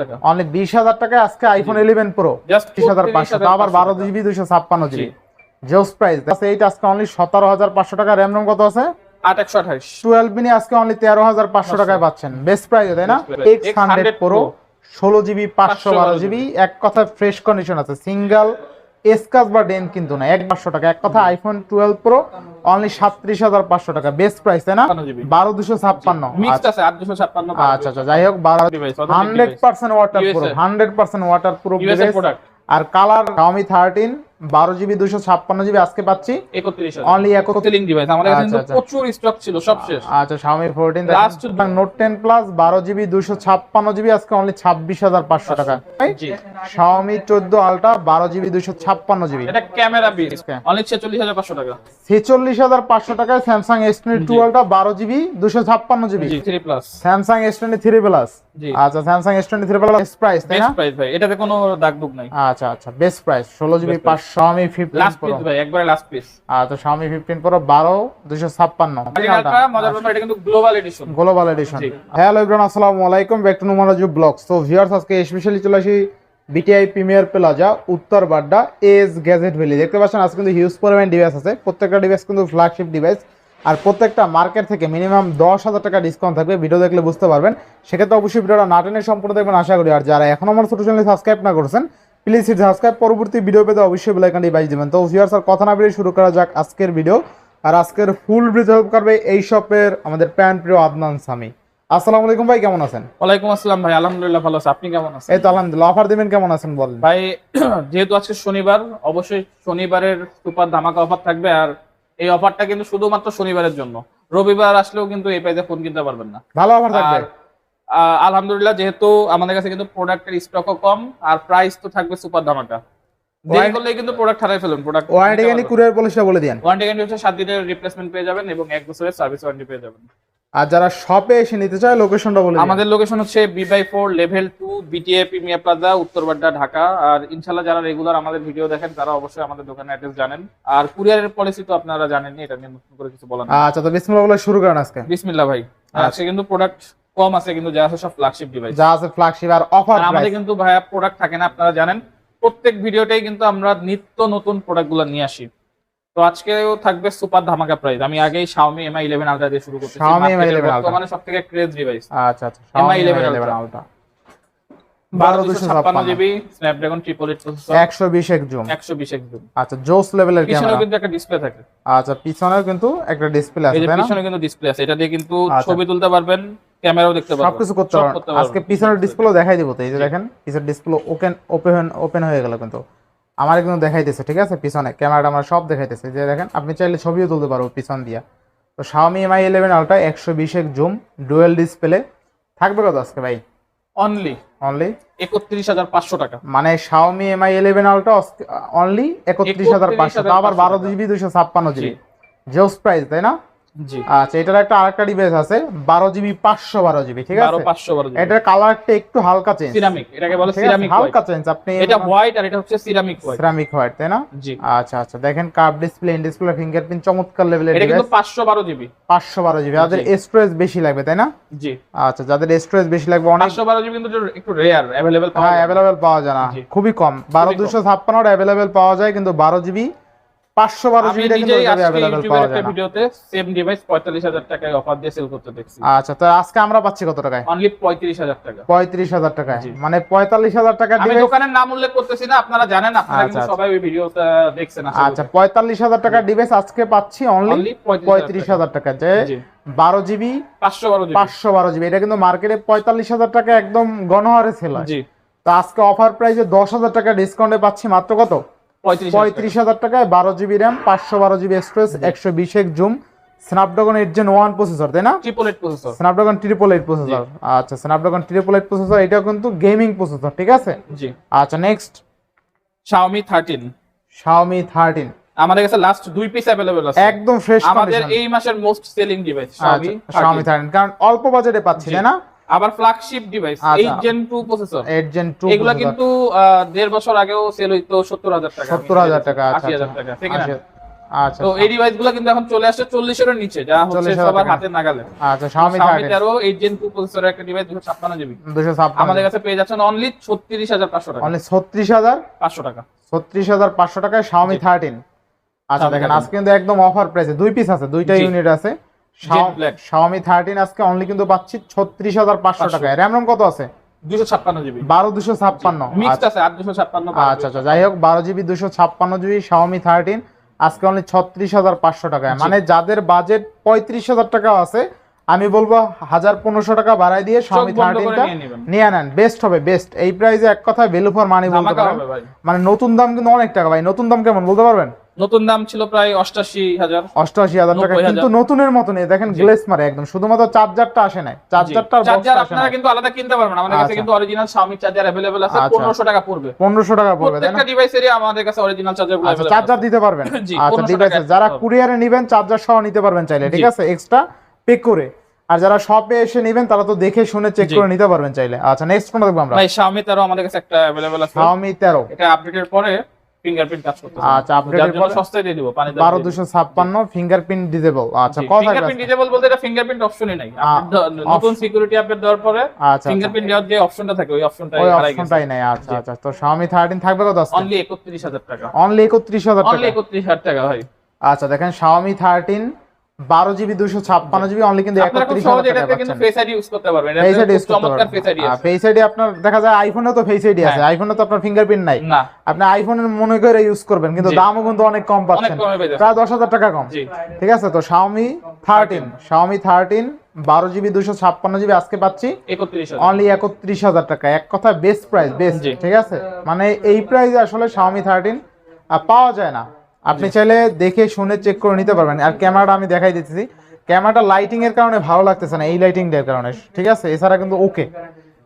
টাকা। অনলি টাকায় আজকে আইফোন প্রো আবার জিবি জিবি জোস প্রাইস এইটা অনলি টাকা। র্যাম রম কত আছে? মিনি আজকে অনলি পাঁচশো টাকায় পাচ্ছেন। বেস্ট প্রাইস তাই না? Best price। X hundred X100 pro ষোলো জিবি পাঁচশো বারো জিবি এক কথা ফ্রেশ কন্ডিশন আছে। সিঙ্গেল এসকাস বা ডেন কিন্তু না এক পাঁচশো টাকা। এক কথা আইফোন টুয়েলভ প্রো অনলি সাতত্রিশ হাজার পাঁচশো টাকা। বেস্ট প্রাইস তাই না? বারো দুশো ছাপ্পান্ন। ছাপ্পান্ন আচ্ছা আচ্ছা যাই হোক বারো hundred percent waterproof hundred percent waterproof আর কালার Xiaomi থার্টিন বারো জিবি দুশো ছাপ্পান্ন জিবি আজকে পাচ্ছি। অনলি একত্রিশ ডিভাইস আমাদের কাছে আচ্ছা, আচ্ছা। প্রচুর স্টক ছিল সব শেষ। আচ্ছা Xiaomi 14 Last দেখেন নোট 10 প্লাস 12 জিবি 256 জিবি আজকে অনলি 26500 টাকা। Xiaomi 14 ultra 12 GB 256 GB. এটা ক্যামেরা বিল অনলি ছেচল্লিশ হাজার পাঁচশো টাকা। 46500 টাকায় Samsung S22 জি। Ultra 12 GB 256 GB. জি three plus Samsung S23 plus জি। আচ্ছা Samsung S23 প্লাস প্রাইস তাই না? বেস্ট প্রাইস ভাই। এটাতে কোনো দাগ নাই। আচ্ছা আচ্ছা best price 16 GB Best price। 5 Xiaomi 15 last piece ভাই একবারে লাস্ট পিস আচ্ছা Xiaomi 15 Pro 12 256 আলট্রা মজার ব্যাপার এটা কিন্তু global edition global edition. Hello everyone আসসালামু আলাইকুম ব্যাক টু নুমারাজু ব্লগস তো ভিউয়ার্স আজকে স্পেশালি চলে আসি বিটিআই প্রিমিয়ার প্লাজা উত্তর বাড্ডা এস গ্যাজেট ভ্যালি দেখতে পাচ্ছেন আজকে কিন্তু হিউজ পরিমাণ ডিভাইস আছে। প্রত্যেকটা ডিভাইস কিন্তু ফ্ল্যাগশিপ ডিভাইস আর প্রত্যেকটা মার্কেট থেকে মিনিমাম দশ হাজার টাকা ডিসকাউন্ট থাকবে। ভিডিও দেখলে বুঝতে পারবেন। সেক্ষেত্রে অবশ্যই ভিডিওটা না টেনে সম্পূর্ণ দেখবেন আশা করি। আর যারা এখন আমার ছোট চ্যানেল সাবস্ক্রাইব না করছেন প্লিজ সাবস্ক্রাইব পরবর্তী ভিডিও পেতে অবশ্যই বেলাইকানটি বাইজ দিবেন। তো ভিউয়ার্স আর কথা না বেরিয়ে শুরু করা যাক আজকের ভিডিও আর আজকের ফুল ব্রিজ হেল্প করবে এই শপের আমাদের প্যান প্রিয় আদনান সামি আসসালামু আলাইকুম ভাই কেমন আছেন? ওয়ালাইকুম আসসালাম ভাই আলহামদুলিল্লাহ ভালো আছে। আপনি কেমন আছেন? এই তো আলহামদুলিল্লাহ। অফার দিবেন কেমন আছেন বলেন? ভাই যেহেতু আজকে শনিবার অবশ্যই শনিবারের সুপার ধামাকা অফার থাকবে। আর এই অফারটা কিন্তু শুধুমাত্র শনিবারের জন্য। রবিবার আসলেও কিন্তু এই প্রাইসে ফোন কিনতে পারবেন না। ভালো অফার থাকবে। আলহামদুলিল্লাহ যেহেতু আমাদের কাছে কিন্তু প্রোডাক্টের স্টকও কম আর প্রাইস তো থাকবে সুপার ধামাকা দেরি করলে কিন্তু প্রোডাক্ট হারাই ফেলুন প্রোডাক্ট ওয়ারেন্টি গ্যারান্টি কুরিয়ার পলিসিটা বলে দিন ওয়ারেন্টি গ্যারান্টি হচ্ছে সাত দিনের রিপ্লেসমেন্ট পেয়ে যাবেন এবং এক বছরের সার্ভিস ওয়ারেন্টি পেয়ে যাবেন। আর যারা শপে এসে নিতে চায় লোকেশনটা বলে আমাদের লোকেশন হচ্ছে B by four level two BTA premier plaza Uttar Badda Dhaka. আর ইনশাল্লাহ যারা রেগুলার আমাদের ভিডিও দেখেন তারা অবশ্যই আমাদের দোকানের অ্যাড্রেস জানেন। আর কুরিয়ারের পলিসি তো আপনারা জানেননি এটা নিয়ে নতুন করে কিছু বলার নেই। আচ্ছা তো বিসমিল্লাহ বলে শুরু করেন আজকে। বিসমিল্লাহ ভাই আচ্ছা। আজকে কিন্তু প্রোডাক্ট কম আছে কিন্তু যা আছে সব ফ্ল্যাগশিপ ডিভাইস যা আছে ফ্ল্যাগশিপ আর অফার আমাদের কিন্তু ভাইয়া প্রোডাক্ট থাকে না আপনারা জানেন। প্রত্যেক ভিডিওতেই কিন্তু আমরা নিত্য নতুন প্রোডাক্টগুলো নিয়ে আসি। তো আজকেও থাকবে সুপার ধামাকা প্রাইস আমি আগেই Xiaomi Mi 11 Ultra দিয়ে শুরু করতেছি। Xiaomi Mi 11 Ultra। বর্তমানে সবথেকে ক্রেজ ডিভাইস আচ্ছা আচ্ছা MI 11 11 Ultra। আলট্রা বারো 12 দুশো ছাপ্পান্ন। GB Snapdragon triple eight processor একশো বিশ এক জুম একশো বিশ একদম আচ্ছা জোস লেভেলের ক্যামেরা কিন্তু একটা ডিসপ্লে থাকে। আচ্ছা পিছনেও কিন্তু একটা ডিসপ্লে আছে তাই না? পিছনে কিন্তু ডিসপ্লে আছে। এটা দিয়ে কিন্তু আচ্ছা। ছবি তুলতে পারবেন। ক্যামেরাও দেখতে পারবেন সবকিছু করতে সব পারবেন আজকে পিছনের ডিসপ্লে দেখাই দিব তো এই যে দেখেন পিছনের ডিসপ্লে ওপেন ওপেন ওপেন হয়ে গেল কিন্তু। আমার কিন্তু দেখাইতেছে ঠিক আছে? পিছনে ক্যামেরাটা আমার সব দেখাইতেছে। যে দেখেন আপনি চাইলে ছবিও তুলতে পারব পিছন দিয়া। তো Xiaomi Mi 11 Ultra একশো বিশ এক জুম ডুয়েল ডিসপ্লে থাকবে কত আজকে ভাই? অনলি অনলি একত্রিশ হাজার পাঁচশো টাকা। মানে Xiaomi Mi 11 Ultra অনলি একত্রিশ হাজার পাঁচশো আবার বারো জিবি দুইশো ছাপ্পান্ন জিবি জোস প্রাইস তাই না? আচ্ছা এটার একটা আরেকটা ডিভাইস আছে বারো জিবি পাঁচশো বারো জিবি ঠিক আছে? পাঁচশো বারো এটার কালারটা একটু হালকা চেঞ্জ সিরামিক এটাকে বলে সিরামিক হালকা চেঞ্জ আপনি এটা হোয়াইট আর এটা হচ্ছে সিরামিক হোয়াইট সিরামিক হোয়াইট তাই না? জি। আচ্ছা আচ্ছা দেখেন curve display in display fingerprint চমৎকার লেভেলের এটা কিন্তু পাঁচশো বারো জিবি। পাঁচশো বারো জিবি যাদের স্টোরেজ বেশি লাগবে তাই না? জি। আচ্ছা যাদের স্টোরেজ বেশি লাগবে অনেক পাঁচশো বারো জিবি কিন্তু একটু রেয়ার অ্যাভেলেবেল হ্যাঁ অ্যাভেলেবেল পাওয়া যায় না। খুবই কম। বারো দুশো ছাপ্পান্ন অ্যাভেলেবেল পাওয়া যায় কিন্তু বারো জিবি পাঁচশো বারো জিবিটা কিন্তু নিজেই আজকে অ্যাভেলেবেল ইউটিউবের পাওয়া যায় ভিডিওতে সেম ডিভাইস পঁয়তাল্লিশ হাজার টাকায় অফার দিয়ে সেল করতে দেখছি। আচ্ছা তো আজকে আমরা পাচ্ছি কত টাকায়? অনলি পঁয়ত্রিশ হাজার টাকা। পঁয়ত্রিশ হাজার টাকায়। মানে পঁয়তাল্লিশ হাজার টাকা আমি ডিভাইস দোকানের নাম উল্লেখ করতেছি না আপনারা জানেন আপনারা আচ্ছা, কিন্তু আচ্ছা। সবাই ওই ভিডিওটা দেখছেন আচ্ছা পঁয়তাল্লিশ হাজার টাকা ডিভাইস আজকে পাচ্ছি অনলি পঁয়ত্রিশ হাজার টাকা। যে বারো জিবি পাঁচশো বারো জিবি পাঁচশো বারো জিবি এটা কিন্তু মার্কেটে পঁয়তাল্লিশ হাজার টাকা একদম গণহারে সেল হয়। তো আজকে অফার প্রাইসে দশ হাজার টাকা ডিসকাউন্টে পাচ্ছি মাত্র কত? পঁয়ত্রিশ পঁয়ত্রিশ হাজার টাকায় বারো জিবি র্যাম পাঁচশো বারো জিবি স্টোরেজ একশো বিশ এক zoom Snapdragon eight Gen one processor তাই না triple eight processor Snapdragon triple eight processor আচ্ছা স্ন্যাপড্রাগন ট্রিপল এইট প্রসেসর এটাও কিন্তু গেমিং প্রসেসর ঠিক আছে জি আচ্ছা নেক্সট Xiaomi 13 Xiaomi থার্টিন আমাদের কাছে লাস্ট দুই পিস अवेलेबल আছে একদম ফ্রেশ আমাদের এই মাসের most selling device Xiaomi Xiaomi 13 thirteen কারণ অল্প বাজেটে পাচ্ছি জি। তাই না আবার ফ্ল্যাগশিপ ডিভাইস আচ্ছা। 8 gen 2 processor eight gen two এগুলা কিন্তু দেড় বছর আগেও সেল হইতো 70000 টাকা। 70000 টাকা, আচ্ছা, 80000 আচ্ছা। টাকা ঠিক আছে? আচ্ছা তো এই ডিভাইসগুলো কিন্তু এখন চলে আসছে চল্লিশের নিচে যা হচ্ছে সবার হাতে নাগালে। আচ্ছা Xiaomi Xiaomi 13 তেরো এইট জেন টু প্রসেসরের একটা ডিভাইস দুশো ছাপ্পান্ন জিবি 256 আমাদের কাছে পেয়ে যাচ্ছেন অনলি ছত্রিশ হাজার পাঁচশো টাকা। অনলি 36000 পাঁচশো টাকা। 36500 টাকায় Xiaomi জি। 13 আচ্ছা দেখেন আজকে কিন্তু একদম অফার প্রাইসে দুই পিস আছে দুইটা ইউনিট আছে। Xiaomi 13 আজকে অনলি কিন্তু পাচ্ছি 36500 500 টাকায়। র‍্যাম রম কত আছে? দুশো ছাপ্পান্ন জিবি। 12256 মিক্সড আছে ছাপ্পান্ন আচ্ছা আচ্ছা যাই হোক বারো জিবি দুশো ছাপ্পান্ন জিবি শাওমি থার্টিন আজকে অনলি ছত্রিশ হাজার পাঁচশো টাকায়। মানে যাদের বাজেট পঁয়ত্রিশ হাজার টাকা আছে আমি বলবো হাজার পনেরোশো টাকা বাড়াই দিয়ে চোখ শাওমি বন্ধ করে থার্টিনটা নিয়ে নেবেন নিয়ে নেন বেস্ট হবে বেস্ট এই প্রাইসে এক কথায় ভ্যালু ফর মানি বলতে ধামাকা পারেন হবে ভাই মানে নতুন দাম কিন্তু অনেক টাকা ভাই নতুন দাম কেমন বলতে পারবেন নতুন দাম ছিল প্রায় অষ্টাশি হাজার অষ্টআশি হাজার টাকা 90,000 কিন্তু নতুনের মতনই দেখেন জি। গ্লেস মারে একদম শুধুমাত্র চার্জারটা আসে নাই চার্জারটা চার্জার আপনারা কিন্তু আলাদা কিনতে পারবেন আমাদের কাছে আচ্ছা। কিন্তু অরিজিনাল Xiaomi চার্জার अवेलेबल আছে আচ্ছা। 1500 টাকা পড়বে পনেরোশো টাকা পড়বে তাই না প্রত্যেকটা ডিভাইসেরই আমাদের কাছে অরিজিনাল চার্জার গুলো আচ্ছা চার্জার দিতে পারবেন জি, আচ্ছা 1500 ডিভাইসে টাকা যারা দিতে হবে। কুরিয়ারে নেবেন চার্জার সহ নিতে পারবেন চাইলে ঠিক জি। আছে এক্সট্রা পে করে আর যারা শপে এসে নেবেন তারা তো দেখে শুনে চেক জি। করে নিতে পারবেন চাইলে আচ্ছা নেক্সট কোনটা দেখবো আমরা ভাই Xiaomi 13 আমাদের কাছে একটা अवेलेबल আছে Xiaomi 13 এটা আপডেটের পরে ফিঙ্গারপ্রিন্ট কাজ করতেছে আচ্ছা, update যার এর জন্য পরে? সস্তায় দিয়ে দিব পানি বারো দুশো ছাপ্পান্ন ফিঙ্গারপ্রিন্ট ডিজেবল আচ্ছা কথা ফিঙ্গারপ্রিন্ট ডিজেবল বলতে এটা ফিঙ্গারপ্রিন্ট অপশনই নাই আ, আপনি দ- নতুন সিকিউরিটি আপডেট দেওয়ার পরে আচ্ছা ফিঙ্গারপ্রিন্ট দেওয়ার যে অপশনটা থাকে ওই অপশনটা ওই হারাই গেছে অপশনটাই নাই আচ্ছা আচ্ছা তো Xiaomi 13 থাকবে কত আজকে অনলি 31000 টাকা অনলি 31000 অনলি টাকা 31000 টাকা ভাই আচ্ছা দেখেন Xiaomi 13 12 জিবি 256 জিবি অনলি কিন্তু 31000 টাকা কিন্তু ফেস আইডি আইডি আপনার দেখা যায় আইফোনে তো ফেস আইডি আছে। হ্যাঁ। আইফোনে তো আপনার ফিঙ্গারপ্রিন্ট নাই। আপনি আইফোনের মনে করে ইউজ করবেন কিন্তু দামও কিন্তু অনেক কম পাচ্ছেন। প্রায় দশ হাজার টাকা কম। ঠিক আছে তো Xiaomi 13 Xiaomi 13 বারো জিবি দুশো ছাপ্পান্ন জিবি আজকে পাচ্ছি। 31000 অনলি একত্রিশ হাজার টাকা। এক কথা বেস্ট প্রাইস বেস্ট ঠিক আছে? মানে এই প্রাইসে আসলে Xiaomi 13 আহ, পাওয়া যায় না। আপনি চাইলে দেখে শুনে চেক করে নিতে পারবেন। আর ক্যামেরাটা আমি দেখাই দিতেছি। ক্যামেরাটা লাইটিং এর কারণে ভালো লাগতেছে না এই লাইটিং এর কারণে। ঠিক আছে? এছাড়া কিন্তু ওকে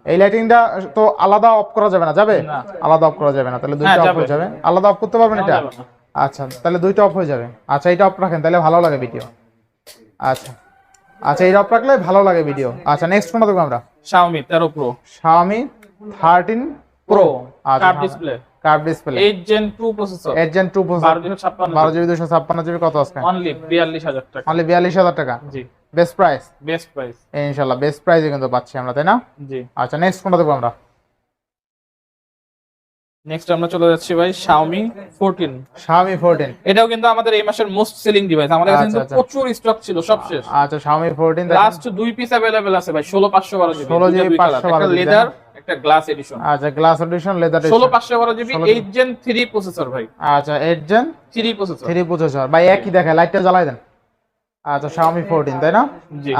এই লাইটিংটা তো আলাদা অফ করা যাবে না যাবে? আলাদা অফ করা যাবে না তাহলে দুইটা হ্যাঁ, অফ হয়ে যাবে। আলাদা অফ করতে পারবেন এটা? আচ্ছা তাহলে দুইটা অফ হয়ে যাবে। আচ্ছা এটা অফ রাখেন তাহলে ভালো লাগে ভিডিও আচ্ছা। আচ্ছা এটা অফ রাখলে ভালো লাগে ভিডিও আচ্ছা নেক্সট কোনটা দেখব আমরা? Xiaomi 13 Pro Xiaomi 13 Pro আচ্ছা, হ্যাঁ। Display Curve display 8 Gen 2 processor 8 Gen 2 processor 12256 বারো জিবি দুশো ছাপ্পান্ন জিবি কত আজকে অনলি 42000 টাকা অনলি বিয়াল্লিশ হাজার টাকা জি বেস্ট প্রাইস বেস্ট প্রাইস ইনশাল্লাহ বেস্ট প্রাইসে কিন্তু পাচ্ছি আমরা তাই না জি আচ্ছা নেক্সট কোনটা দেখবো আমরা নেক্সট আমরা চলে যাচ্ছি ভাই Xiaomi 14 Xiaomi 14 এটাও কিন্তু আমাদের এই মাসের মোস্ট সেলিং ডিভাইস আমাদের কাছে আচ্ছা, কিন্তু আচ্ছা। প্রচুর স্টক ছিল সব শেষ আচ্ছা Xiaomi 14 দেখেন। লাস্ট দুই পিস अवेलेबल আছে ভাই 16512 জিবি 16 GB, 512 একটা GB, লেদার একটা গ্লাস এডিশন আচ্ছা glass edition leather 16512 GB 8 gen 3 processor ভাই। আচ্ছা 8 জেন 3 প্রসেসর 3 প্রসেসর ভাই একই দেখায় লাইটটা জ্বালাই দেন। আচ্ছা Xiaomi 14 তাই না?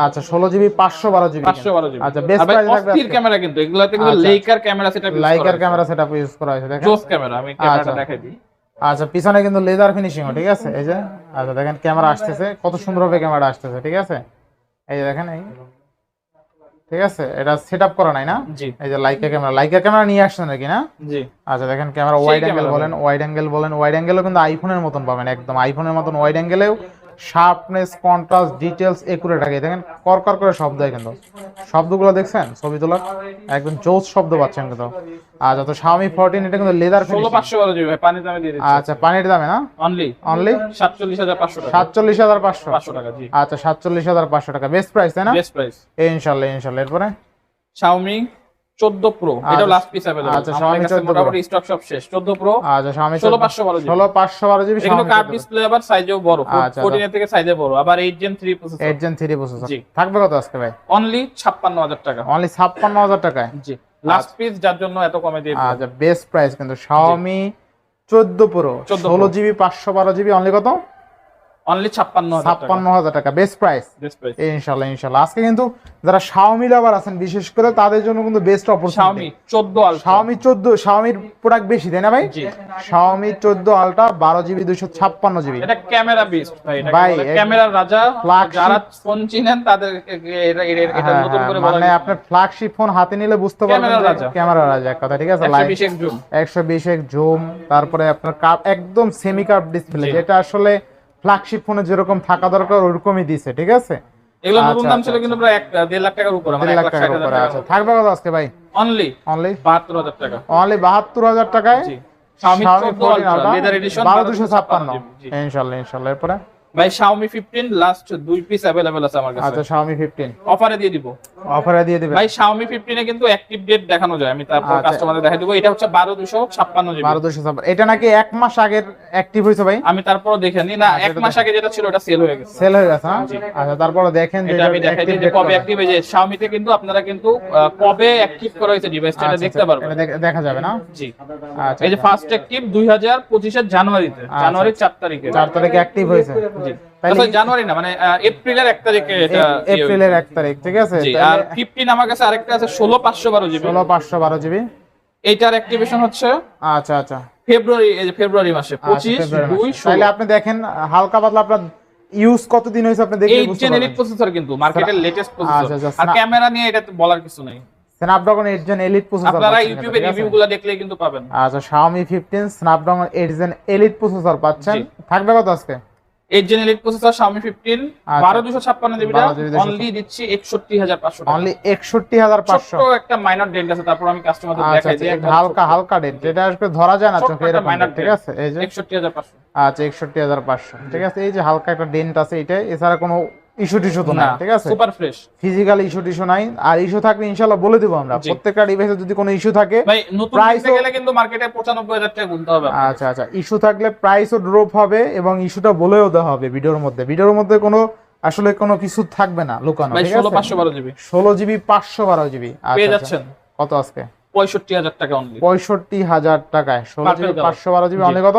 আচ্ছা 16 জিবি 512 জিবি 512 জিবি আচ্ছা বেস্ট প্রাইস থাকবে অস্থির ক্যামেরা কিন্তু এগুলাতে কিন্তু। লেইকার ক্যামেরা সেটআপ লাইকার ক্যামেরা সেটআপ ইউজ করা হয়েছে দেখেন। জোস ক্যামেরা আমি ক্যামেরাটা আচ্ছা। দেখাই দিই। আচ্ছা পিছনে কিন্তু লেদার ফিনিশিং ঠিক আছে? এই যে আচ্ছা দেখেন ক্যামেরা আসতেছে। কত সুন্দরভাবে ক্যামেরা আসতেছে ঠিক আছে? এই যে দেখেন এই ঠিক আছে? এটা সেট আপ করা নাই না? এই যে লাইকা ক্যামেরা লাইকা ক্যামেরা নিয়ে আসছেন নাকি না? জি। আচ্ছা দেখেন ক্যামেরা ওয়াইড অ্যাঙ্গেল বলেন ওয়াইড অ্যাঙ্গেল বলেন ওয়াইড অ্যাঙ্গেলও কিন্তু আইফোনের মতন পাবেন একদম আইফোনের মতন ওয়াইড অ্যাঙ্গেলেও শার্পনেস কন্ট্রাস্ট ডিটেলস একুরেট থাকে দেখেন কর কর করে শব্দ হয় কিন্তু। শব্দগুলো দেখছেন? ছবি তোলার? একদম জোস শব্দ পাচ্ছেন কিন্তু। আচ্ছা তো Xiaomi 14 এটা কিন্তু লেদার 16512 জিবি ভাই পানি দামে দিয়ে দিচ্ছি। আচ্ছা পানির দামে না? অনলি অনলি 47500 টাকা। সাতচল্লিশ হাজার পাঁচশো। 500 টাকা জি। আচ্ছা সাতচল্লিশ হাজার পাঁচশো টাকা। বেস্ট প্রাইস তাই না? বেস্ট প্রাইস ইনশাল্লাহ ইনশাল্লাহ। এরপরে? Xiaomi 14 Pro এটা আচ্ছা, লাস্ট পিস अवेलेबल আচ্ছা, আমাদের Xiaomi কাছে 14 Pro। মোটামুটি স্টক সব শেষ 14 Pro আচ্ছা Xiaomi 16512 জিবি। ষোলো পাঁচশো বারো জিবি এগুলো কার্ভ ডিসপ্লে আবার সাইজেও বড় আচ্ছা, 14 এর থেকে সাইজে বড় আবার 8 Gen 3 processor eight Gen three processor জি। থাকবে কত আজকে ভাই অনলি 56000 টাকা অনলি ছাপ্পান্ন হাজার টাকায় জি লাস্ট পিস যার জন্য এত কমে দিয়ে দিলাম। আচ্ছা বেস্ট প্রাইস কিন্তু Xiaomi চোদ্দ প্রো 14 Pro। ষোলো জিবি পাঁচশো বারো জিবি অনলি কত অনলি 56000 টাকা। ছাপ্পান্ন হাজার টাকা বেস্ট প্রাইস বেস্ট প্রাইস ইনশাল্লাহ ইনশাল্লাহ। আজকে কিন্তু যারা Xiaomi লাভার আছেন বিশেষ করে তাদের জন্য কিন্তু বেস্ট Xiaomi 14 আলট্রা Xiaomi চোদ্দ Xiaomi প্রোডাক্ট বেশি তাই না ভাই? Xiaomi চোদ্দ আলট্রা বারো জিবি দুশো ছাপ্পান্ন জিবি এটা ক্যামেরা বেস্ট ভাই। এটা ক্যামেরার রাজা। যারা ফোন চিনেন তাদের এটা এটা- এটা হ্যাঁ, নতুন করে বলা মানে আপনার ফ্ল্যাগশিপ ফোন হাতে নিলে বুঝতে পারবেন ক্যামেরা রাজা। কথা ঠিক আছে? লাইট 120 জুম একশো বিশ এক জুম তারপরে আপনার একদম সেমি কাপ ডিসপ্লে যেটা আসলে ফ্ল্যাগশিপ ফোনে যেরকম থাকা দরকার ওরকমই দিছে ঠিক আছে? এগুলো নতুন আচ্ছা, দাম আচ্ছা, ছিল কিন্তু প্রায় 1.5 লাখ টাকার উপরে মানে 1 লাখ টাকার উপরে আছে থাকবে কত আজকে ভাই? অনলি অনলি 72000 টাকা। অনলি বাহাত্তর হাজার টাকায় জি। স্বামী Xiaomi 14 14 Ultra, Ultra, leather edition, 1256 জি। ইনশাআল্লাহ ইনশাআল্লাহ এরপরে? ভাই Xiaomi 15 লাস্ট দুই পিস अवेलेबल আছে আমার কাছে আচ্ছা Xiaomi 15 অফারে দিয়ে দিব অফারে দিয়ে দিবেন ভাই Xiaomi 15 এ কিন্তু অ্যাক্টিভ ডেট দেখানো যায় আমি তারপর আচ্ছা। কাস্টমারদের দেখাই দিব এটা হচ্ছে 12256 জিবি 1256 এটা নাকি এক মাস আগের অ্যাক্টিভ হয়েছে ভাই আমি তারপর দেখে নি না আচ্ছা, এক এটা মাস আগে যেটা ছিল ওটা সেল হয়ে গেছে সেল হয়ে গেছে না আচ্ছা তারপরে দেখেন যে এটা আমি দেখাই দিই যে কবে অ্যাক্টিভ হয়েছে Xiaomi তে কিন্তু আপনারা কিন্তু আহ, কবে অ্যাক্টিভ করা হয়েছে ডিভাইসটা এটা দেখতে পারবেন আচ্ছা, এটা দেখ- দেখা যাবে না জি আচ্ছা এই যে ফার্স্ট অ্যাক্টিভ 2025 এর জানুয়ারিতে জানুয়ারির 4 তারিখে 4 তারিখে অ্যাক্টিভ হয়েছে জি তাহলে আচ্ছা, জানুয়ারি না মানে এপ্রিলের 1 তারিখে এটা ইয়ে এপ্রিলের 1 তারিখ ঠিক আছে? আর 15 আমার কাছে আরেকটা আছে 16512 জিবি। 16 512 জিবি। এইটার অ্যাক্টিভেশন হচ্ছে আচ্ছা আচ্ছা। ফেব্রুয়ারি ফেব্রুয়ারি মাসে আচ্ছা, 25 ফেব্রুয়ারি মাসে। 2 তাহলে আপনি দেখেন হালকা পাতলা আপনার ইউজ কতদিন হয়েছে আপনি দেখলে এইট বুঝতে জেন এলিট প্রসেসর কিন্তু মার্কেটের লেটেস্ট আচ্ছা, প্রসেসর আচ্ছা, আর ক্যামেরা নিয়ে এটা বলার কিছু নেই। স্ন্যাপড্রাগন 8 জেন এলিট প্রসেসর আপনারা ইউটিউবে রিভিউ গুলো দেখলে কিন্তু পাবেন। আচ্ছা Xiaomi 15 Snapdragon 8 gen elite processor পাচ্ছেন। থাকবে কত আজকে? Eight gen elite processor Xiaomi 15 আচ্ছা। 12256 জিবিটা 12 জিবি অনলি দিচ্ছি 61500 টাকা। অনলি 61500 ছোট্ট একটা মাইনর ডেন্ট আছে তারপর আমি কাস্টমারদের আচ্ছা দেখাই আচ্ছা দিই একটু হালকা হালকা ডেট যেটা আসলে ধরা যায় না চোখে এরকম ঠিক আছে? এই যে 61500 আচ্ছা 61500 ঠিক আছে? এই যে হালকা একটা ডেন্ট আছে এটা এছাড়া কোনো ইস্যু টিস্যু তো না না ঠিক আছে? Super fresh physical issue tissue নাই আর ইস্যু থাকলে ইনশাআল্লাহ বলে দেবো আমরা। প্রত্যেকটা ডিভাইসে যদি কোনো ইস্যু থাকে ভাই নতুন কিনতে গেলে কিন্তু মার্কেটে 95000 টাকা গুনতে হবে আচ্ছা আচ্ছা ইস্যু থাকলে প্রাইসও ড্রপ হবে এবং ইস্যুটা বলেও দেওয়া হবে ভিডিওর মধ্যে। ভিডিওর মধ্যে কোনো আসলে কোনো কিছু থাকবে না লুকানো ঠিক আছে? পাঁচশো বারো জিবি ষোলো জিবি পাঁচশো বারো জিবি পেয়ে যাচ্ছেন? কত আজকে? পঁয়ষট্টি হাজার টাকা অনলি পঁয়ষট্টি হাজার টাকায়। ষোলো Purple জিবি color। পাঁচশো বারো জিবি জি। অনেক কত?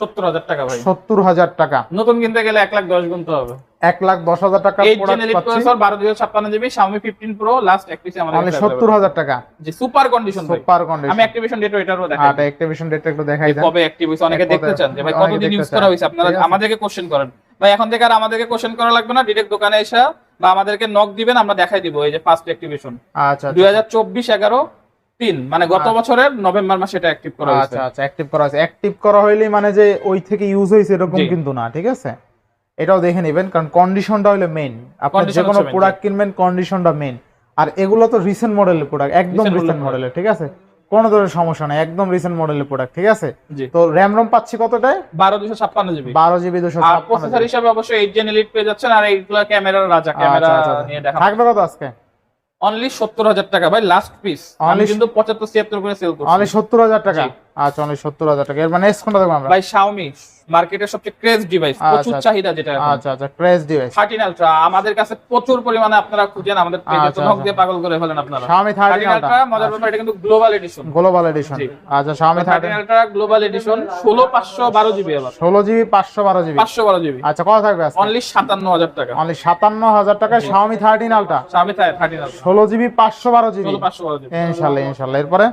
70000 টাকা ভাই। সত্তর হাজার টাকা। নতুন কিনতে গেলে 1 লাখ 10 গুনতে হবে। এক লাখ দশ হাজার টাকা 8 জেন প্রোডাক্ট এলিট পাচ্ছি। Processor 12 256 GB Xiaomi 15 Pro last এক পিসে আমাদের সত্তর হাজার টাকা। সুপার কন্ডিশন ভাই। সুপার আমি অ্যাক্টিভেশন ডেট এটারও দেখাই আটা অ্যাক্টিভেশন ডেটটা একটু দেখাই দেন। কবে অ্যাক্টিভ হইছে অনেকে দেখতে চান যে ভাই কতদিন ইউজ করা হয়েছে? আপনারা আমাদেরকে কোশ্চেন করেন। ভাই এখন থেকে আর আমাদেরকে কোশ্চেন করা লাগবে না। ডিরেক্ট দোকানে এসে বা আমাদেরকে নক দিবেন আমরা দেখাই দিব। এই যে ফার্স্ট অ্যাক্টিভেশন আচ্ছা। দুই হাজার চব্বিশ এগারো তিন মানে গত বছরের নভেম্বর মাসে এটা অ্যাক্টিভ করা হয়েছে। আচ্ছা আচ্ছা অ্যাক্টিভ করা আছে অ্যাক্টিভ করা হইলেই মানে যে ওই থেকে ইউজ হয়েছে এরকম কিন্তু না ঠিক আছে? এটাও দেখে নেবেন কারণ কন্ডিশনটা হলো মেইন আপনি যে কোনো প্রোডাক্ট কিনবেন কন্ডিশনটা মেইন আর এগুলো তো রিসেন্ট মডেলের প্রোডাক্ট একদম রিসেন্ট মডেলের ঠিক আছে? কোনো ধরনের সমস্যা নাই একদম রিসেন্ট মডেলের প্রোডাক্ট ঠিক আছে? তো র্যাম রম পাচ্ছি কতটায়? বারো দুশো ছাপ্পান্ন জিবি। বারো জিবি দুশো আর প্রসেসর হিসাবে অবশ্যই এইট জেন এলিট পেয়ে যাচ্ছেন আর এইগুলো ক্যামেরার রাজা ক্যামেরা নিয়ে দেখা আচ্ছা, থাকবে কত আজকে? অনলি সত্তর হাজার টাকা। ভাই লাস্ট পিস আমি কিন্তু পঁচাত্তর ছিয়াত্তর করে সেল করছি। অনলি সত্তর হাজার টাকা। আচ্ছা অনলি সত্তর হাজার টাকা। এর মানে নেক্সট কোনটা দেখব আমরা? ভাই শাওমি মার্কেটের সবচেয়ে ক্রেজ ডিভাইস আচ্ছা, প্রচুর আচ্ছা। চাহিদা যেটা আচ্ছা আচ্ছা ক্রেজ ডিভাইস থার্টিন আলট্রা আমাদের কাছে প্রচুর পরিমাণে আপনারা খুঁজেন আমাদের পেজে তো আচ্ছা, নক আচ্ছা। দিয়ে পাগল করে ফেলেন আপনারা। Xiaomi 13 থার্টিন আলট্রা মজার ব্যাপার এটা কিন্তু গ্লোবাল এডিশন গ্লোবাল এডিশন আচ্ছা thirteen thirteen ultra global edition ষোলো পাঁচশো বারো জিবি আবার ষোলো জিবি পাঁচশো বারো জিবি পাঁচশো বারো জিবি আচ্ছা কত থাকবে আজকে? অনলি সাতান্ন হাজার টাকা। অনলি সাতান্ন হাজার টাকা Xiaomi থার্টিন আলট্রা স্বামী থার্টিন আলট্রা ষোলো জিবি পাঁচশো বারো জিবি ষোলো পাঁচশো বারো জিবি ইনশাল্লাহ ইনশাল্লাহ। এরপরে?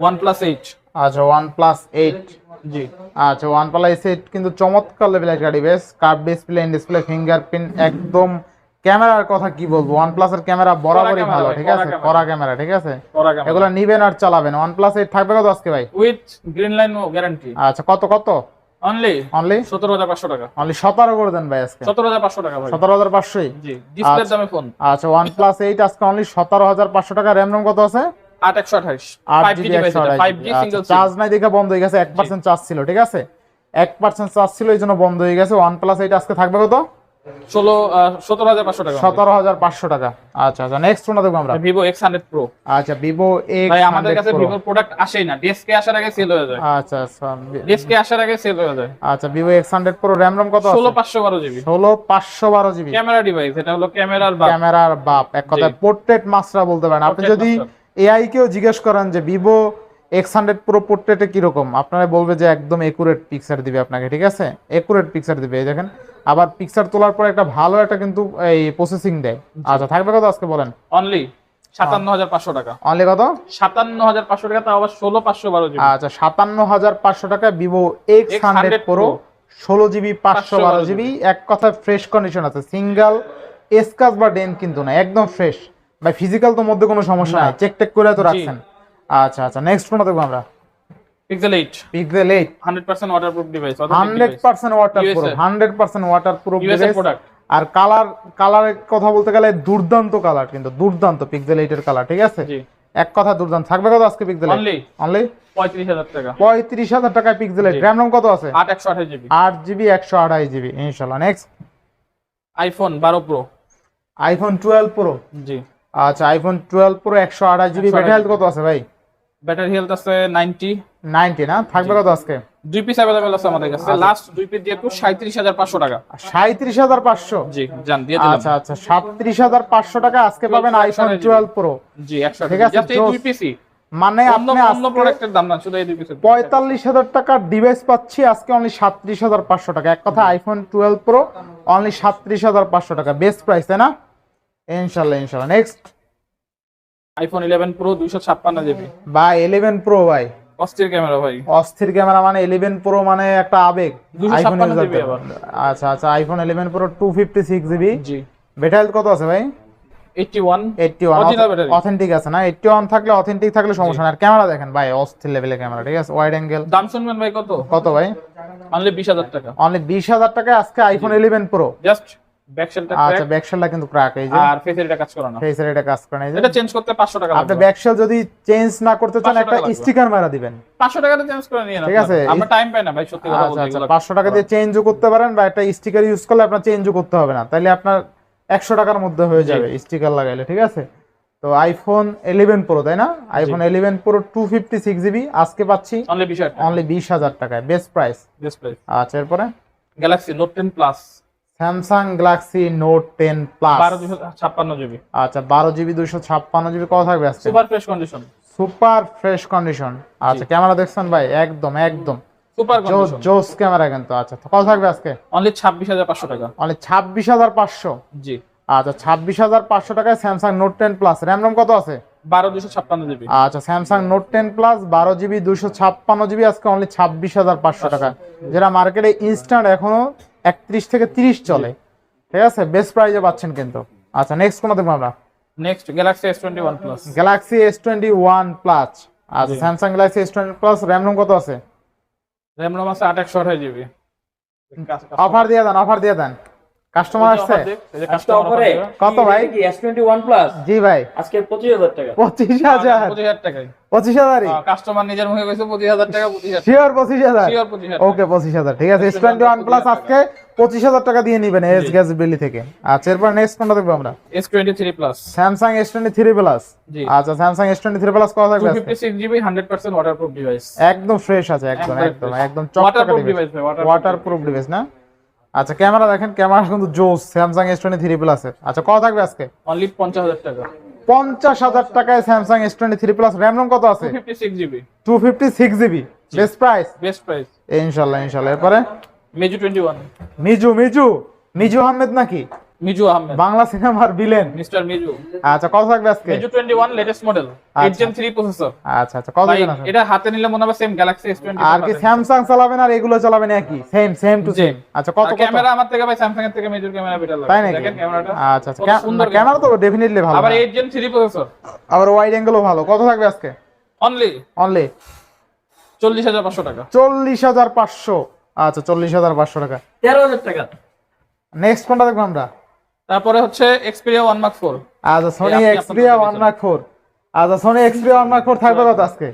ওয়ান প্লাস এইট আচ্ছা ওয়ান প্লাস এইট জি। আচ্ছা ওয়ান প্লাস এইট কিন্তু চমৎকার লেভেল একটা device curve display in display fingerprint একদম ক্যামেরার কথা কি বলব? ওয়ান প্লাস এর ক্যামেরা বরাবরই ভালো ঠিক আছে। কড়া ক্যামেরা ঠিক আছে? করা এগুলো নিবেন আর চালাবেন। ওয়ান প্লাস এইট থাকবে কত আজকে ভাই? উইথ গ্রিন লাইন গ্যারান্টি আচ্ছা কত কত? অনলি অনলি সতেরো হাজার পাঁচশো টাকা। অনলি সতেরো করে দেন ভাই আজকে। সতেরো হাজার পাঁচশো টাকা ভাই। সতেরো হাজার পাঁচশোই? জি ডিসপ্লের আচ্ছা। দামে ফোন আচ্ছা প্লাস এইট আজকে অনলি সতেরো হাজার পাঁচশো টাকা। র্যাম রোম কত আছে? চার্জ নাই দেখে বন্ধ হয়ে গেছে এক পার্সেন্ট চার্জ ছিল ঠিক আছে? এক পার্সেন্ট চার্জ ছিল এই জন্য বন্ধ হয়ে গেছে। ওয়ান প্লাস এইট আজকে থাকবে কত? ষোলো সতেরো হাজার পাঁচশো টাকা। সতেরো হাজার পাঁচশো টাকা। আচ্ছা আচ্ছা নেক্সট দেখব আমরা। ভিভো এক্স হান্ড্রেড প্রো আচ্ছা ভিভো এক্স আমাদের কাছে ভিভোর প্রোডাক্ট আসেই না। ডেস্কে আসার আগে সেল হয়ে যায়। আচ্ছা আচ্ছা ডেস্কে আসার আগে সেল হয়ে যায়। আচ্ছা Vivo X hundred pro RAM ROM কত ষোলো পাঁচশো বারো জিবি। ষোলো পাঁচশো বারো জিবি। ক্যামেরা ডিভাইস এটা হলো ক্যামেরার বা ক্যামেরার বাপ। এক কথায় পোর্ট্রেট মাস্টার বলতে পারেন। আপনি যদি master। এআই কেও জিজ্ঞেস করেন যে ভিভো এক্স হান্ড্রেড প্রো পোর্ট্রেটে কীরকম? আপনারা বলবে যে একদম একুরেট পিকচার দিবে আপনাকে ঠিক আছে? একুরেট পিকচার দিবে। এই দেখেন আবার পিকচার তোলার পর একটা ভালো একটা কিন্তু এই প্রসেসিং দেয়। আচ্ছা থাকবে কত আজকে বলেন? অনলি সাতান্ন হাজার পাঁচশো টাকা। অনলি কত? সাতান্ন হাজার পাঁচশো টাকা তাও আবার ষোলো পাঁচশো বারো জিবি। আচ্ছা সাতান্ন হাজার পাঁচশো টাকা Vivo X hundred X100 pro ষোলো জিবি পাঁচশো বারো জিবি। এক কথায় ফ্রেশ কন্ডিশন আছে। সিঙ্গেল স্কাচ বা ডেন কিন্তু না একদম ফ্রেশ ভাই ফিজিক্যাল তো মধ্যে কোনো সমস্যা নাই। চেক টেক করে তো। রাখছেন। আচ্ছা আচ্ছা। নেক্সট কোনটা দেখব আমরা। Pixel 8 Pixel eight 100% waterproof device hundred percent waterproof USA hundred percent water USA product আর কালার কালারের কথা বলতে গেলে দুর্দান্ত কালার কিন্তু দুর্দান্ত পিক্সেল এইটের কালার ঠিক আছে? জি। এক কথা দুর্দান্ত। থাকবে কত আজকে পিক্সেল অনলি অনলি 35000 টাকা। পঁয়ত্রিশ হাজার টাকায় পিক্সেল কত আছে? 8 128 জিবি আট GB next iPhone 12 pro iPhone twelve pro জি। আচ্ছা আইফোন টুয়েলভ প্রো একশো আঠাশ জিবি ব্যাটারি হেলথ কত আছে ভাই? ব্যাটারি হেলথ আছে 90 নাইনটি না? থাকবে কত আজকে? দুই পিস অ্যাভেলেবল আছে আমাদের কাছে। লাস্ট দুই পিস দিয়ে তো 37500 টাকা। সাঁত্রিশ হাজার পাঁচশো? জি জান দিয়ে দিলাম। আচ্ছা আচ্ছা সাতত্রিশ হাজার পাঁচশো টাকা আজকে পাবেন আইফোন 128 টুয়েলভ প্রো জি 100 ঠিক আছে, দুই পিসই মানে আপনি অন্য প্রোডাক্টের দাম না শুধু এই দুই পিসের পঁয়তাল্লিশ হাজার টাকার ডিভাইস পাচ্ছি আজকে অনলি সাতত্রিশ হাজার পাঁচশো টাকা। এক কথা আইফোন টুয়েলভ প্রো অনলি সাতত্রিশ হাজার পাঁচশো টাকা। বেস্ট প্রাইস তাই না? ইনশাল্লাহ ইনশাল্লাহ। নেক্সট আইফোন 11 প্রো 256 জিবি ভাই ইলেভেন প্রো ভাই। অস্থির ক্যামেরা ভাই। অস্থির ক্যামেরা মানে ইলেভেন প্রো মানে একটা আবেগ। 256 আইফোন আচ্ছা আচ্ছা iPhone eleven pro two fifty six GB জি। ব্যাটারি হেলথ কত আছে ভাই? 81 eighty one Original battery। Authentic আছে না? এইটটি ওয়ান থাকলে অথেন্টিক থাকলে সমস্যা না আর ক্যামেরা দেখেন ভাই অস্থির লেভেলের ক্যামেরা ঠিক আছে? ওয়াইড অ্যাঙ্গেল দাম শুনবেন ভাই কত? কত ভাই? অনলি 20000 টাকা। অনলি বিশ হাজার টাকায় আজকে আইফোন ইলেভেন প্রো জাস্ট ব্যাকশেলটা আচ্ছা ব্যাকশেলটা কিন্তু ক্র্যাক এই যে আর ফেসের কাজ করে না। ফেসের কাজ করে না এটা চেঞ্জ করতে 500 টাকা আপনি ব্যাকশেল যদি চেঞ্জ না করতে চান একটা স্টিকার মারা দিবেন। 500 টাকাতে চেঞ্জ করে নিয়ে না ঠিক আছে, আমরা টাইম পাই না ভাই সত্যি কথা আচ্ছা বলতে আচ্ছা টাকা দিয়ে চেঞ্জও করতে পারেন বা একটা স্টিকার ইউজ করলে আপনার চেঞ্জও করতে হবে না। তাইলে আপনার একশো টাকার মধ্যে হয়ে যাবে স্টিকার লাগাইলে ঠিক আছে? তো আইফোন ইলেভেন প্রো তাই না? IPhone eleven pro two fifty six GB আজকে পাচ্ছি অনলি 20000 অনলি বিশ হাজার টাকায় বেস্ট প্রাইস বেস্ট প্রাইস আচ্ছা এরপরে? Galaxy Note 10 plus Samsung Galaxy Note ten plus 12256 GB. আচ্ছা বারো জিবি দুইশো ছাপ্পান্ন জিবি কত থাকবে আজকে। Super fresh condition super fresh condition আচ্ছা ক্যামেরা দেখছেন ভাই? একদম একদম। সুপার কন্ডিশন জোস ক্যামেরা কিন্তু আচ্ছা কত থাকবে আজকে? অনলি 26500 টাকা। অনলি ছাব্বিশ হাজার পাঁচশো? জি। আচ্ছা ছাব্বিশ হাজার পাঁচশো টাকায় Samsung Note ten plus RAM ROM কত আছে? 12256 জিবি। আচ্ছা স্যামসাং নোট টেন প্লাস বারো জিবি দুশো ছাপ্পান্ন জিবি আজকে অনলি ছাব্বিশ হাজার পাঁচশো টাকা। যেটা মার্কেটে ইনস্ট্যান্ট এখনও একত্রিশ থেকে তিরিশ চলে। ঠিক আছে? বেস্ট প্রাইজে পাচ্ছেন কিন্তু। আচ্ছা নেক্সট কোনো দেখব আমরা? Next Galaxy S21 plus Galaxy S twenty one plus আচ্ছা Samsung Galaxy S twenty plus RAM ROM কত আছে? র্যাম রম আছে 828 জিবি অফার দিয়ে দেন অফার দিয়ে দেন। কাস্টমার আসছে অফারে কত ভাই? কি S21 প্লাস জি ভাই। আজকে 25000 টাকা। পঁচিশ হাজার। 25000 টাকায়। পঁচিশ হাজারই? কাস্টমার নিজের মুখে কইছে 25000 টাকা 25000 শিওর পঁচিশ হাজার? শিওর 25000 ওকে পঁচিশ হাজার। ঠিক আছে এস টোয়েন্টি ওয়ান প্লাস আজকে পঁচিশ হাজার টাকা দিয়ে নিবেন এস গ্যাস বিলি থেকে। আচ্ছা এরপর নেক্সট কোনটা দেখব আমরা? S23 plus Samsung S twenty three plus জি। আচ্ছা টোয়েন্টি থ্রি প্লাস কত থাকবে আজকে? 256 জিবি 100% ওয়াটারপ্রুফ ডিভাইস একদম ফ্রেশ আছে একদম একদম একদম চকচকে device ভাই, waterproof ওয়াটার প্রুফ ডিভাইস না? আচ্ছা ক্যামেরা দেখেন ক্যামেরা কিন্তু জোস Samsung S twenty three plus আচ্ছা কত থাকবে আজকে? অনলি 50000 টাকা। পঞ্চাশ হাজার টাকায় Samsung S twenty three plus RAM ROM কত আছে? 256 GB two fifty six GB best price best price ইনশাল্লাহ ইনশাল্লাহ। এরপরে? মিজু টোয়েন্টি ওয়ান মিজু মিজু মিজু আহমেদ নাকি? মিজু আহমেদ। বাংলা সিনেমার ভিলেন। মিস্টার মিজু। আচ্ছা কত থাকবে আজকে? মেজু 21 লেটেস্ট মডেল 8 জেন 3 প্রসেসর আচ্ছা আচ্ছা কত জন এটা হাতে নিলে মনে হবে সেম গ্যালাক্সি S20 আর কি স্যামসাং চালাবেন আর এগুলো চালাবেন একই? সেম সেম টু সেম আচ্ছা কত কত? ক্যামেরা আমার থেকে ভাই স্যামসাং এর থেকে মেজুর ক্যামেরা বেটার লাগে তাই নাকি? দেখেন ক্যামেরাটা। আচ্ছা আচ্ছা। সুন্দর ক্যামেরা তো ডেফিনেটলি ভালো। আবার না। 8 জেন 3 প্রসেসর আবার ওয়াইড অ্যাঙ্গেলও ভালো। কত থাকবে আজকে? অনলি অনলি 40500 টাকা। চল্লিশ হাজার পাঁচশো। আচ্ছা চল্লিশ হাজার পাঁচশো টাকা। 13000 টাকা। নেক্সট কোনটা দেখব আমরা? তারপরে হচ্ছে Xperia 1 Mark 4 আচ্ছা সোনি এক্সপিরিয়া মতো ওয়ান মার্ক ফোর আচ্ছা Sony Xperia one mark four থাকবে কত আজকে?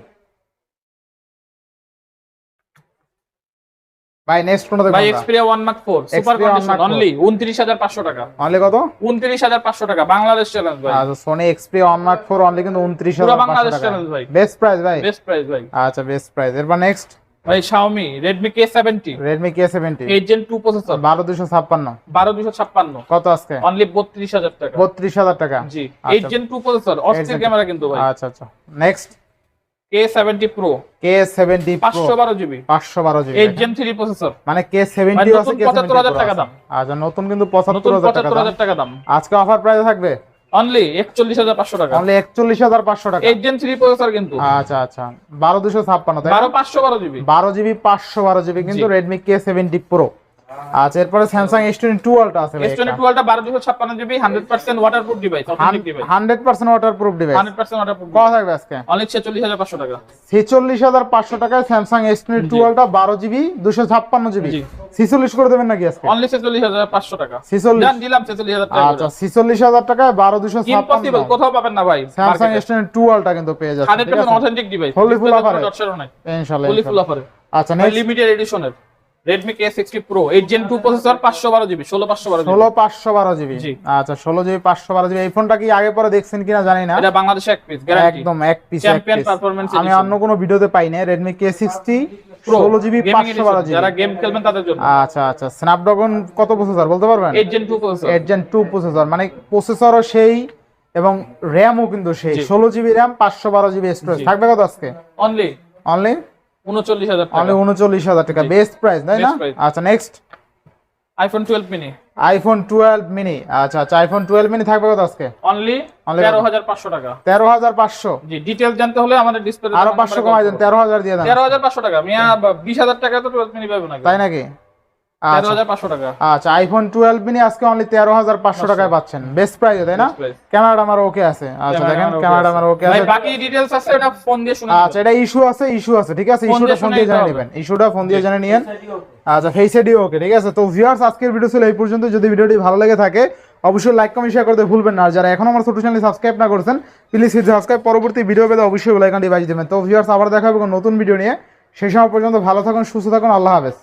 ভাই নেক্সট কোনটা ভাই Xperia 1 Mark 4 super condition only 29500 টাকা। অনলি কত? 29500 টাকা বাংলাদেশ চ্যালেঞ্জ ভাই। আচ্ছা Sony Xperia one mark four only কিন্তু উনত্রিশ পুরো হাজার বাংলাদেশ চ্যালেঞ্জ ভাই। বেস্ট প্রাইস ভাই। বেস্ট প্রাইস ভাই। আচ্ছা বেস্ট প্রাইস এরপর নেক্সট ভাই Xiaomi Redmi K70 Redmi K seventy 8 gen 2 processor বারো দুশো ছাপ্পান্ন। 12256 কত আজকে? অনলি 32000 টাকা। বত্রিশ হাজার টাকা। জি আচ্ছা। 8 জেন 2 প্রসেসর অস্থির ক্যামেরা কিন্তু ভাই। আচ্ছা আচ্ছা। Next K70 Pro K seventy 512 GB পাঁচশো বারো জিবি 8 জেন 3 প্রসেসর মানে কে সেভেন্টি মানে আছে নতুন কে 75,000 টাকা দাম। আচ্ছা নতুন কিন্তু পঁচাত্তর হাজার টাকা 75000 টাকা দাম। আজকে অফার প্রাইস থাকবে? অনলি 41500 টাকা। অনলি একচল্লিশ হাজার পাঁচশো টাকা। 8 জেন 3 প্রসেসর কিন্তু। আচ্ছা আচ্ছা। বারো দুশো ছাপ্পান্ন তাই না? 12512 জিবি বারো জিবি পাঁচশো বারো জিবি কিন্তু রেডমি কে সেভেন্টি প্রো আচ্ছা এরপরে স্যামসাং এস টোয়েন্টি টু আলটা আছে এস টোয়েন্টি টুয়েলভটা বারো দুশো ছাপ্পান্ন GB hundred percent waterproof device authentic device hundred percent water proof device hundred percent waterproof কত থাকবে আজকে? অনেক ছেচল্লিশ হাজার পাঁচশো টাকা। ছেচল্লিশ হাজার পাঁচশো টাকায় স্যামসাং এস টোয়েন্টি টু আলটা বারো জিবি দুশো ছাপ্পান্ন জিবি। জি। ছিচল্লিশ করে দেবেন নাকি আজকে? অনলি ছেচল্লিশ হাজার পাঁচশো টাকা। ছিচল্লিশ। জান দিলাম ছেচল্লিশ হাজার টাকা। আচ্ছা টাকায় ইম্পসিবল কোথাও পাবেন না ভাই স্যামসাং এস টোয়েন্টি টু আলটা কিন্তু পেয়ে যাচ্ছে হান্ড্রেড ঠিক পার্সেন্ট আছে অথেন্টিক ডিভাইস ফুলি ফুল। অফারে আচ্ছা limited এডিশনের K sixty pro eight gen two processor পাঁচশো বারো জিবি ষোলো পাঁচশো বারো ষোলো পাঁচশো বারো জিবি জি। আচ্ছা ষোলো জিবি পাঁচশো বারো জিবি এই ফোনটা কি আগে পরে দেখছেন কিনা জানি না। এটা বাংলাদেশে এক পিস গ্যারান্টি একদম এক পিস Champion performance আমি অন্য কোনো ভিডিওতে পাই না সিক্সটি প্রো ষোলো জিবি পাঁচশো বারো জিবি যারা গেম খেলবেন তাদের জন্য। আচ্ছা আচ্ছা স্ন্যাপড্রাগন কত প্রসেসর বলতে পারবেন? Eight gen two processor eight gen two processor মানে প্রসেসরও সেই এবং র্যামও কিন্তু সেই। জি। ষোলো জিবি র্যাম পাঁচশো বারো জিবি স্টোরেজ থাকবে কত আজকে? অনলি অনলি উনচল্লিশ হাজার টাকা। উনচল্লিশ হাজার টাকা। বেস্ট প্রাইস তাই না? আচ্ছা next iPhone twelve mini iPhone twelve mini আচ্ছা আচ্ছা আইফোন টুয়েলভ মিনি থাকবে কত আজকে? অনলি তেরো হাজার পাঁচশো টাকা। তেরো হাজার পাঁচশো। জি ডিটেলস জানতে হলে আমাদের ডিসপ্লে আরও পাঁচশো কমাই দেন তেরো হাজার দিয়ে দেন। তেরো হাজার পাঁচশো টাকা। মিয়া বিশ হাজার টাকা তো টুয়েলভ মিনি পাবে না তাই নাকি? আচ্ছা। হাজার পাঁচশো টাকা। আচ্ছা আইফোন টুয়েলভ মিনি আজকে অনলি তেরো হাজার পাঁচশো টাকায় পাচ্ছেন। বেস্ট প্রাইস তাই না? ক্যামেরাটা আমার ওকে আছে। আচ্ছা দেখেন ক্যামেরাটা আমার ওকে আছে। বাকি ডিটেলস আছে এটা ফোন দিয়ে শুনে আচ্ছা এটা ইস্যু আছে ইস্যু আছে ঠিক আছে? ইস্যুটা ফোন দিয়ে জেনে নেবেন। ইস্যুটা ফোন দিয়ে জেনে নিয়েন আচ্ছা ফেস আইডিও ওকে ঠিক আছে? তো ভিউয়ার্স আজকের ভিডিও ছিল এই পর্যন্ত। যদি ভিডিওটি ভালো লেগে থাকে অবশ্যই লাইক কমেন্ট শেয়ার করতে ভুলবেন না। যারা এখন আমার ছোট চ্যানেল সাবস্ক্রাইব না করছেন প্লিজ সাবস্ক্রাইব পরবর্তী ভিডিও পেতে অবশ্যই বেল আইকনটি বাজিয়ে দেবেন। তো ভিউয়ার্স আবার দেখা হবে নতুন ভিডিও নিয়ে। সেই সময় পর্যন্ত ভালো থাকুন সুস্থ থাকুন। আল্লাহ হাফেজ।